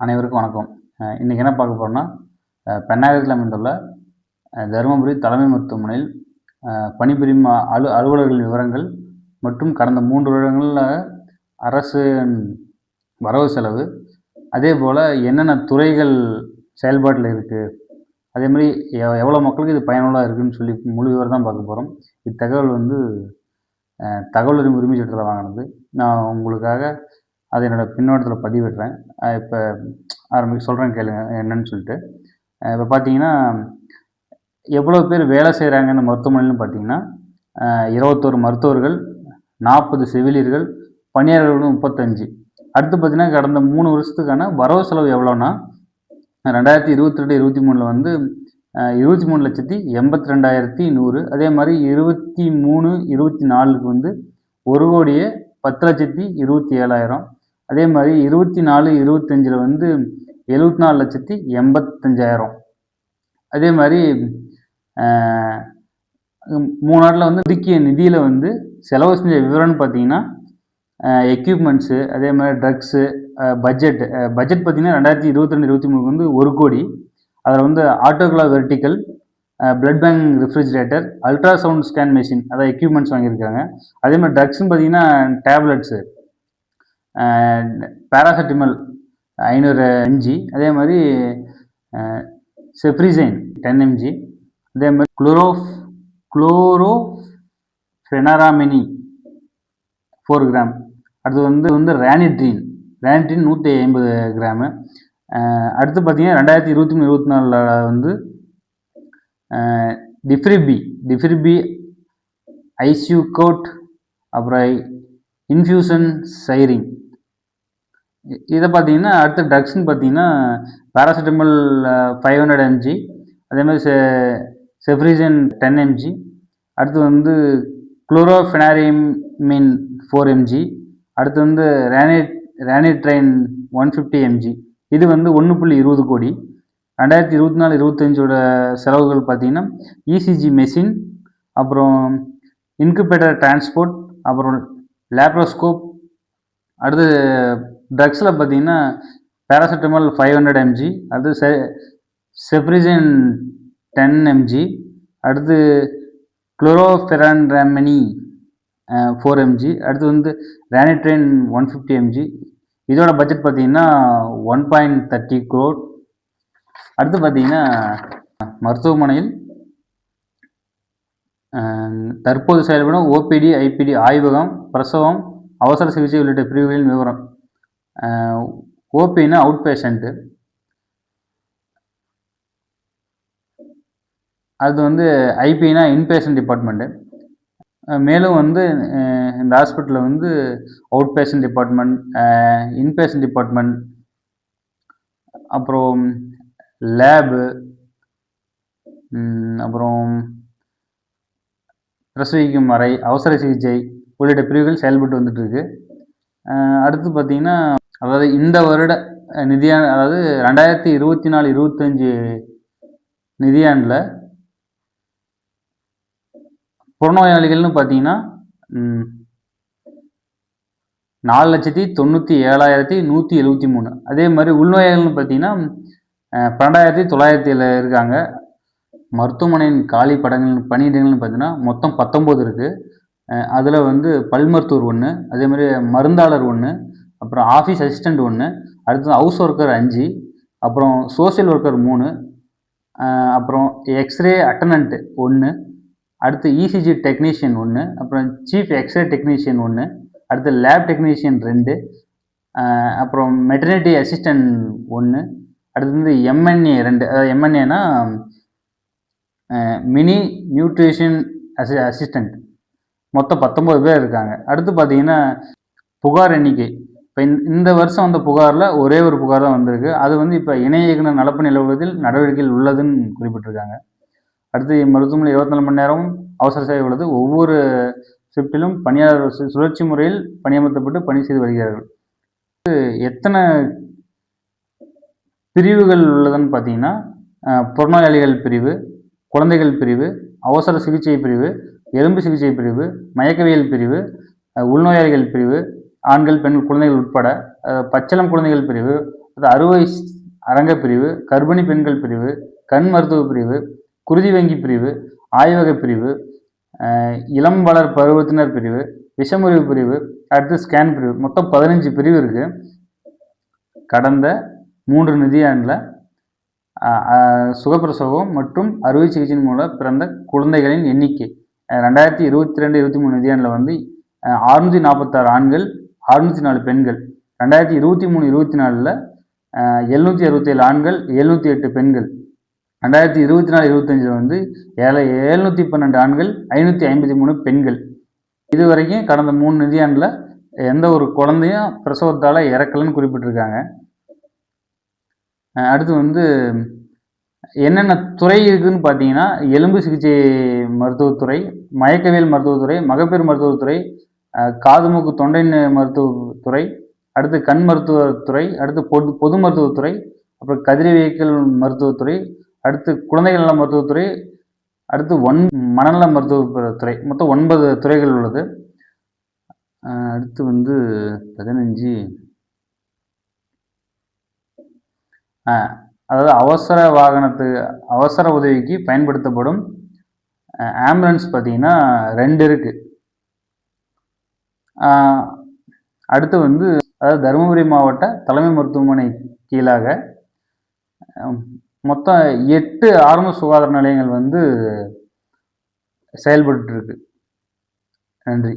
அனைவருக்கும் வணக்கம். இன்றைக்கி என்ன பார்க்க போகிறோம்னா பெண்ணாகரத்தில் அமைந்துள்ள தருமபுரி தலைமை மருத்துவமனையில் பணிபுரியும் அலு அலுவலர்களின் விவரங்கள் மற்றும் கடந்த மூன்று வருடங்களில் அரசு வரவு செலவு அதே போல் என்னென்ன துறைகள் செயல்பாட்டில் இருக்குது அதே மாதிரி எவ்வளோ மக்களுக்கு இது பயனுள்ளதாக இருக்குதுன்னு சொல்லி முழு விவரம் தான் பார்க்க போகிறோம் இத்தகவல் வந்து தகவல் உரிமை உரிமை சட்டத்தில் வாங்கினது. நான் உங்களுக்காக அதை என்னோடய பின்னோட்டத்தில் பதிவிடுறேன். இப்போ ஆரம்பி சொல்கிறேன் கேளுங்க என்னன்னு சொல்லிட்டு. இப்போ பார்த்தீங்கன்னா எவ்வளோ பேர் வேலை செய்கிறாங்கன்னு மருத்துவமனைன்னு பார்த்தீங்கன்னா இருபத்தோரு மருத்துவர்கள் நாற்பது செவிலியர்கள் பணியாளர்கள் முப்பத்தஞ்சு. அடுத்து பார்த்தீங்கன்னா கடந்த மூணு வருஷத்துக்கான வரவு செலவு எவ்வளோன்னா ரெண்டாயிரத்தி இருபத்தி ரெண்டு இருபத்தி மூணில் வந்து இருபத்தி மூணு லட்சத்தி எண்பத்தி ரெண்டாயிரத்தி நூறு. அதே மாதிரி இருபத்தி மூணு இருபத்தி நாலுக்கு வந்து ஒரு கோடியே பத்து லட்சத்தி இருபத்தி ஏழாயிரம். அதே மாதிரி இருபத்தி நாலு இருபத்தஞ்சில் வந்து எழுபத்தி நாலு லட்சத்தி எண்பத்தஞ்சாயிரம். அதே மாதிரி அஹ், மூணு வந்து ஒதுக்கிய நிதியில் வந்து செலவு செஞ்ச விவரம்னு பார்த்தீங்கன்னா எக்யூப்மெண்ட்ஸு அதே மாதிரி ட்ரக்ஸு பட்ஜெட் பட்ஜெட் பார்த்தீங்கன்னா ரெண்டாயிரத்தி இருபத்தி ரெண்டு இருபத்தி மூணுக்கு வந்து ஒரு கோடி. அதில் வந்து autoclave vertical blood bank refrigerator ultrasound scan machine அதான் எக்யூப்மெண்ட்ஸ் வாங்கியிருக்காங்க. அதே மாதிரி ட்ரக்ஸ்னு பார்த்தீங்கன்னா டேப்லெட்ஸு பேராசெட்டமல் ஐநூறு எம்ஜி அதே மாதிரி செப்ரிசைன் டென் எம்ஜி அதே மாதிரி குளோரோஃப் குளோரோ ஃபெனாராமினி ஃபோர் கிராம் அடுத்து வந்து வந்து ரேனிட்ரின் ரேனிட்ரின் நூற்றி ஐம்பது கிராமு அடுத்து பார்த்தீங்கன்னா ரெண்டாயிரத்தி இருபத்தி மூணு இருபத்தி நாலில் வந்து டிஃப்ரிபி டிஃப்ரிபி ஐசியூ கோட் அப்புறம் இன்ஃபியூசன் சைரிங் இதை பார்த்தீங்கன்னா அடுத்த ட்ரக்ஸ்னு பார்த்தீங்கன்னா பேராசிட்டமல் ஃபைவ் ஹண்ட்ரட் எம்ஜி அதே மாதிரி செ செஃப்ரிசன் டென் எம்ஜி அடுத்து வந்து குளோரோஃபெனாரிமின் ஃபோர் எம்ஜி அடுத்து வந்து ரேனிட் ரேனிட்ரைன் ஒன் ஃபிஃப்டி எம்ஜி இது வந்து ஒன்று புள்ளி இருபது கோடி. ரெண்டாயிரத்தி இருபத்தி நாலு இருபத்தஞ்சோட செலவுகள் பார்த்தீங்கன்னா இசிஜி மெஷின் அப்புறம் இன்குபேட்டர் டிரான்ஸ்போர்ட் அப்புறம் லேப்ரோஸ்கோப் அடுத்து ட்ரக்ஸில் பார்த்தீங்கன்னா பேராசிட்டமால் ஃபைவ் ஹண்ட்ரட் எம்ஜி அடுத்து செ செப்ரிசன் டென் எம்ஜி அடுத்து குளோரோஃபெரான்ராமினி ஃபோர் எம்ஜி அடுத்து வந்து ரேனிட்ரெயின் ஒன் ஃபிஃப்டி எம்ஜி இதோட பட்ஜெட் பார்த்தீங்கன்னா ஒன் பாயிண்ட் தேர்ட்டி க்ரோட் அடுத்து பார்த்தீங்கன்னா மருத்துவமனையில் தற்போது செயல்படும் ஓபிடி ஐபிடி ஆய்வகம் பிரசவம் அவசர சிகிச்சை உள்ளிட்ட பிரிவுகளின் விவரம். ஓபின்னா அவுட் பேஷண்ட்டு அது வந்து ஐபினா இன்பேஷண்ட் டிபார்ட்மெண்ட்டு மேலும் வந்து இந்த ஹாஸ்பிட்டலில் வந்து out patient department inpatient department அப்புறம் லேபு அப்புறம் பிரசவிக்கும் அறை அவசர சிகிச்சை உள்ளிட்ட பிரிவுகள் செயல்பட்டு வந்துட்டுருக்கு அடுத்து பார்த்திங்கன்னா அதாவது இந்த வருட அஹ், நிதியா அதாவது ரெண்டாயிரத்தி இருபத்தி நாலு இருபத்தஞ்சு நிதியாண்டில் புறநோயாளிகள்னு பார்த்தீங்கன்னா நாலு லட்சத்தி தொண்ணூற்றி ஏழாயிரத்தி நூற்றி எழுபத்தி மூணு. அதே மாதிரி உள்நோயாளிகள்னு பார்த்தீங்கன்னா பன்னெண்டாயிரத்தி தொள்ளாயிரத்தி இருக்காங்க. மருத்துவமனையின் காலி படங்கள் பணியிடங்கள்னு பார்த்தீங்கன்னா மொத்தம் பத்தொம்போது இருக்குது அதில் வந்து பல் மருத்துவர் ஒன்று அதே மாதிரி மருந்தாளர் ஒன்று அப்புறம் ஆஃபீஸ் அசிஸ்டண்ட் ஒன்று அடுத்தது ஹவுஸ் ஒர்க்கர் அஞ்சு அப்புறம் சோஷியல் ஒர்க்கர் மூணு அப்புறம் எக்ஸ்ரே அட்டனண்ட் ஒன்று அடுத்து இசிஜி டெக்னீஷியன் ஒன்று அப்புறம் சீஃப் எக்ஸ்ரே டெக்னீஷியன் ஒன்று அடுத்து லேப் டெக்னீஷியன் ரெண்டு அப்புறம் மெட்டர்னிட்டி அசிஸ்டன்ட் ஒன்று அடுத்து வந்து எம்என்ஏ ரெண்டு அதாவது எம்என்ஏனா மினி நியூட்ரிஷன் அசி அசிஸ்டண்ட் மொத்தம் பத்தொம்பது பேர் இருக்காங்க. அடுத்து பார்த்தீங்கன்னா புகார் எண்ணிக்கை. இப்போ இந்த வருஷம் வந்த புகாரில் ஒரே ஒரு புகார் தான் வந்திருக்கு. அது வந்து இப்போ இணைய இயக்குனர் நடப்பு நிலவுவதில் நடவடிக்கைகள் உள்ளதுன்னு குறிப்பிட்டிருக்காங்க. அடுத்து மருத்துவமனை இருபத்தி நாலு மணி நேரமும் அவசர சேவை உள்ளது. ஒவ்வொரு ஷிஃப்டிலும் பணியாளர் சுழற்சி முறையில் பணியமர்த்தப்பட்டு பணி செய்து வருகிறார்கள். எத்தனை பிரிவுகள் உள்ளதுன்னு பார்த்தீங்கன்னா புறநோயாளிகள் பிரிவு குழந்தைகள் பிரிவு அவசர சிகிச்சை பிரிவு எலும்பு சிகிச்சை பிரிவு மயக்கவியல் பிரிவு உள்நோயாளிகள் பிரிவு ஆண்கள் பெண்கள் குழந்தைகள் உட்பட பச்சளம் குழந்தைகள் பிரிவு அது அறுவை அரங்க பிரிவு கர்ப்பிணி பெண்கள் பிரிவு கண் மருத்துவ பிரிவு குருதி வங்கி பிரிவு ஆய்வக பிரிவு இளம் வளர் பருவத்தினர் பிரிவு விஷமுறிவு பிரிவு அடுத்து ஸ்கேன் பிரிவு. மொத்தம் பதினஞ்சு பிரிவு இருக்குது கடந்த மூன்று நிதியாண்டில் சுகப்பிரசவம் மற்றும் அறுவை சிகிச்சையின் மூலம் பிறந்த குழந்தைகளின் எண்ணிக்கை. ரெண்டாயிரத்தி இருபத்தி ரெண்டு இருபத்தி மூணு நிதியாண்டில் வந்து அறுநூற்றி நாற்பத்தாறு ஆண்கள் அறுநூத்தி நாலு பெண்கள். ரெண்டாயிரத்தி இருபத்தி மூணு இருபத்தி நாலில் எழுநூற்றி அறுபத்தேழு ஆண்கள் எழுநூற்றி எட்டு பெண்கள். ரெண்டாயிரத்தி இருபத்தி நாலு இருபத்தஞ்சில் வந்து ஏழை எழுநூற்றி பன்னெண்டு ஆண்கள் ஐநூற்றி ஐம்பத்தி மூணு பெண்கள். இது வரைக்கும் கடந்த மூணு நிதியாண்டில் எந்த ஒரு குழந்தையும் பிரசவத்தால் இறக்கலன்னு குறிப்பிட்டிருக்காங்க. அடுத்து வந்து என்னென்ன துறை இருக்குதுன்னு பார்த்தீங்கன்னா எலும்பு சிகிச்சை மருத்துவத்துறை மயக்கவியல் மருத்துவத்துறை மகப்பேறு மருத்துவத்துறை காது மூக்கு தொண்டை மருத்துவத்துறை அடுத்து கண் மருத்துவத்துறை அடுத்து பொது பொது மருத்துவத்துறை அப்புறம் கதிரவியக்கல் மருத்துவத்துறை அடுத்து குழந்தைகள் நல மருத்துவத்துறை அடுத்து ஒன் மனநல மருத்துவத்துறை மொத்தம் ஒன்பது துறைகள் உள்ளது. அடுத்து வந்து பதினஞ்சு. அதாவது அவசர வாகனத்து அவசர உதவிக்கு பயன்படுத்தப்படும் ஆம்புலன்ஸ் பார்த்தீங்கன்னா ரெண்டு இருக்குது அடுத்து வந்து அதாவது தருமபுரி மாவட்ட தலைமை மருத்துவமனை கீழாக மொத்தம் எட்டு ஆரம்ப சுகாதார நிலையங்கள் வந்து செயல்பட்டு இருக்கு நன்றி.